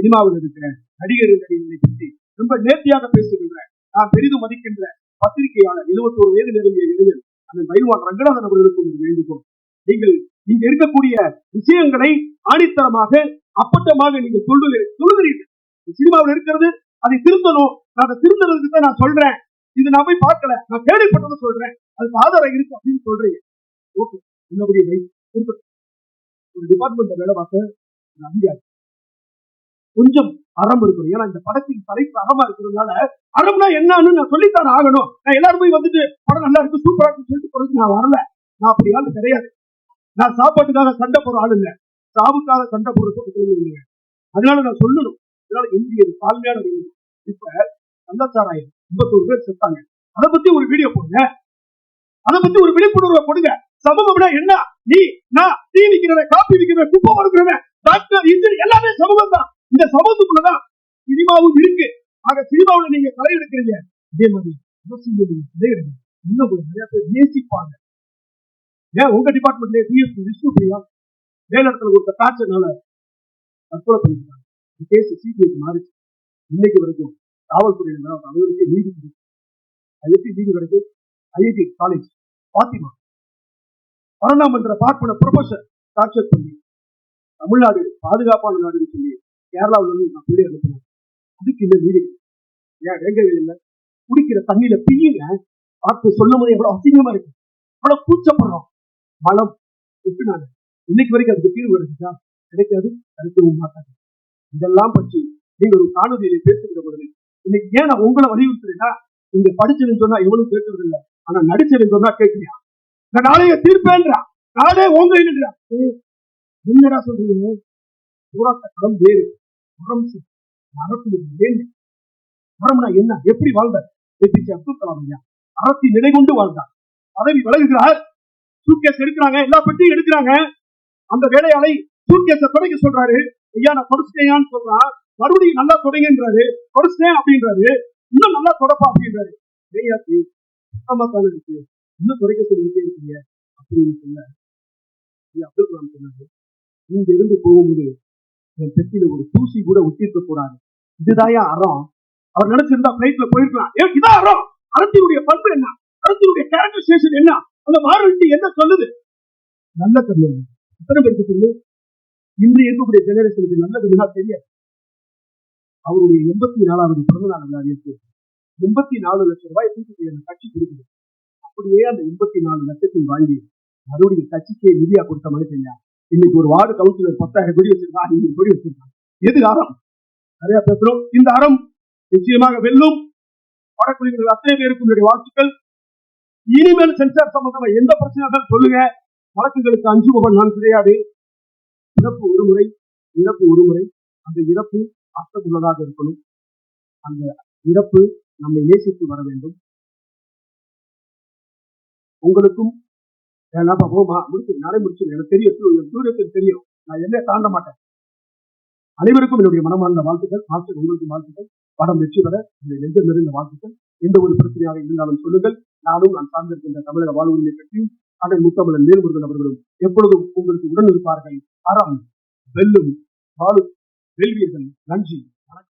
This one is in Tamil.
சினிமாவில் இருக்கிற நடிகர் நடிகர்களை பற்றி ரொம்ப நேர்த்தியாக பேசுகின்ற நான் பெரிதும் மதிக்கின்ற பத்திரிகையாளர் எழுபத்தோரு வயது நெருங்கிய இளைஞர் அந்த பைல்வான் ரங்கநாதன் அவர்களுக்கும் வேண்டுகோள். நீங்கள் இங்க இருக்கக்கூடிய விஷயங்களை ஆணித்தரமாக அப்பட்டமாக நீங்கள் சொல்லுகிறீர்கள். சொல்லுகிறீர்கள் சினிமாவில் இருக்கிறது அதை திருத்தணும். நான் அதை திருந்ததுக்கு தான் நான் சொல்றேன். இது நான் போய் பார்க்கல. நான் கேள்விப்பட்டதை சொல்றேன். அதுக்கு ஆதாரம் இருக்கு அப்படின்னு சொல்றீங்க. ஓகே இன்னபடி ஒரு டிபார்ட்மெண்ட் வேலை பார்க்க அதிகாரி. கொஞ்சம் அறம் இருக்கணும். ஏன்னா இந்த படத்தின் தலைப்பு அறமா இருக்கிறதுனால அறம்னா என்னன்னு நான் சொல்லித்தான் ஆகணும். நான் எல்லாரும் போய் வந்துட்டு படம் நல்லா இருக்கு சூப்பரா இருக்கு சொல்லிட்டு போறதுக்கு நான் வரல. நான் அப்படி ஆளு கிடையாது. நான் சாப்பாட்டுக்காக சண்டை போற ஆள் இல்லை. சாவுக்காக சண்டை போடுறது சொல்லுங்க அதனால நான் சொல்லணும். அதனால இந்தியது தாழ்மையான வேணும் இப்ப கள்ளச்சாராயம் ஐம்பத்தோரு பேர் செத்தாங்க. அதை பத்தி ஒரு வீடியோ போடுங்க. அதை பத்தி ஒரு விழிப்புணர்வை கொடுங்க சமூகம்னா என்ன? நீ நான் டீ விற்கிறவன் காப்பி விற்கிறவன் குப்பை கொடுக்கிறவன் டாக்டர் இன்ஜினியர் எல்லாமே சமூகம் தான் இந்த சமூகத்துக்குள்ளதான் சினிமாவும் இருக்கு. ஆக சினிமாவுல நீங்க கலை எடுக்கிறீங்க. இதே மாதிரி அரசியல்ல இன்னும் ஒரு நிறைய பேர் நேசிப்பாங்க. ஏன்? உங்க டிபார்ட்மெண்ட்ல பிஎஸ்பி விஷ்ணு பிரியா வேலத்துல கொடுத்த பேட்சனால தற்கொலை பண்ணிருக்காங்க கேஸ் சிபிஐக்கு மாறிச்சு இன்னைக்கு வரைக்கும் காவல்துறையில அளவுக்கு நீதி ஐஎஸ்சி நீதி கிடைக்கும் ஐஐடி காலேஜ் பாத்திமா. பரணாமன்ற பார்ப்பன ப்ரொஃபசர் டார்ச்சர் பண்ணி தமிழ்நாடு பாதுகாப்பான நாடுன்னு சொல்லி கேரளாவுல இருந்து நான் பிள்ளை அனுப்பினேன். அதுக்கு இந்த வீடு. ஏன் வேங்க இல்லை? குடிக்கிற தண்ணியில பிய்யுங்க பார்த்து சொல்லும் போது எவ்வளவு அசிங்கமா இருக்கு. எவ்வளவு கூச்சப்படுறோம். மலம். விட்டுனாங்க இன்னைக்கு வரைக்கும் அதுக்கு தீர்வு கிடைச்சா கிடைக்காது. கிடைக்கவும் மாட்டாங்க. இதெல்லாம் பற்றி நீங்க ஒரு காணொலியில பேசுகிற பொழுது இன்னைக்கு ஏன் நான் உங்களை வலியுறுத்துறேன்னா நீங்க படிச்சதுன்னு சொன்னா எவனும் கேட்கறது இல்லை ஆனா நடிச்சதுன்னு சொன்னா கேட்கிறியா? நான் நாளைய தீர்ப்பேன்றா? நாளே உங்க என்னடா சொல்றீங்க? போராட்ட களம் வேறு. மரம் மரத்தில் மரம்னா என்ன? எப்படி வாழ்ந்தார் ஏபிஜே அப்துல் கலாம் ஐயா அறத்தின் நிலை கொண்டு வாழ்ந்தார் பதவி விலகுகிறார். சூட்கேஸ் எடுக்கிறாங்க. எல்லா பெட்டியும் எடுக்கிறாங்க. அந்த வேலையாளை சூட்கேஸ தொடங்க சொல்றாரு. ஐயா நான் தொடச்சிட்டேயான்னு சொல்றா. மறுபடியும் நல்லா தொடங்கன்றாரு. தொடச்சிட்டேன் அப்படின்றாரு. இன்னும் நல்லா தொடப்பா அப்படின்றாரு. ஐயாச்சு சுத்தமா இருக்கு. இன்னும் துடைக்க சொல்லிட்டே இருக்கீங்க அப்படின்னு சொல்ல ஐயா அப்துல் கலாம் சொன்னாரு. இங்க இருந்து போகும்போது என் பெட்டியில ஒரு தூசி கூட ஒட்டிருக்க கூடாது. இதுதாயா அறம்? அவர் நினைச்சிருந்தா பிளைட்ல போயிருக்கலாம். ஏ இதான் அறம்! அறத்தினுடைய பண்பு என்ன? அறத்தினுடைய கேரக்டரைசேஷன் என்ன? அந்த வாரண்டி என்ன சொல்லுது? நல்ல கல்யாணம் எத்தனை பேருக்கு சொல்லு இன்று இருக்கக்கூடிய ஜெனரேஷனுக்கு நல்ல தெரியாது. அவருடைய எண்பத்தி நாலாவது பிறந்த நாள் விழாவிற்கு எண்பத்தி நாலு லட்சம் ரூபாய் தூக்கி அந்த கட்சி கொடுக்குது. அப்படியே அந்த எண்பத்தி நாலு லட்சத்தின் வாங்கி மறுபடியும் கட்சிக்கே நிதியா கொடுத்த மனுஷங்க இன்னைக்கு ஒரு வார்டு கவுன்சிலர் பத்தாயிரம் கோடி வச்சிருக்கா ஐநூறு கோடி வச்சிருக்காங்க எது அறம்? நிறைய பேசுறோம் இந்த அறம் நிச்சயமாக வெல்லும். வடக்குடியினர் அத்தனை பேருக்கு உங்களுடைய வாழ்த்துக்கள். இனிமேல் சென்சார் சம்பந்தமா எந்த பிரச்சனை சொல்லுங்க. வழக்குகளுக்கு அஞ்சுபவன் நான் கிடையாது. இறப்பு ஒரு முறை இறப்பு ஒரு முறை. அந்த இறப்பு அர்த்தமுள்ளதாக இருக்கணும். அந்த இறப்பு நம்மை நேசித்து வர வேண்டும். உங்களுக்கும் ஏன்னா போமா முடிச்சு நாளை முடிச்சு எனக்கு தெரியும் சூரியத்துக்கு தெரியும். நான் என்ன தாண்ட மாட்டேன். அனைவருக்கும் என்னுடைய மனமார்ந்த வாழ்த்துக்கள் மாஸ்டர் உங்களுக்கு வாழ்த்துக்கள் படம் வெற்றி பெற உங்களை நெஞ்சம் நிறைந்த வாழ்த்துக்கள். எந்த ஒரு பிரச்சனையாக இருந்தாலும் சொல்லுங்கள். நானும் நான் சார்ந்திருக்கின்ற தமிழக வாழ்வுரிமை பற்றியும் அதன் முத்தமிழன் மேல்முருகன் அவர்களும் எப்பொழுதும் உங்களுக்கு உடன் இருப்பார்கள். அறம் வெல்லும் வாழும் வெல்வீர்கள். நன்றி.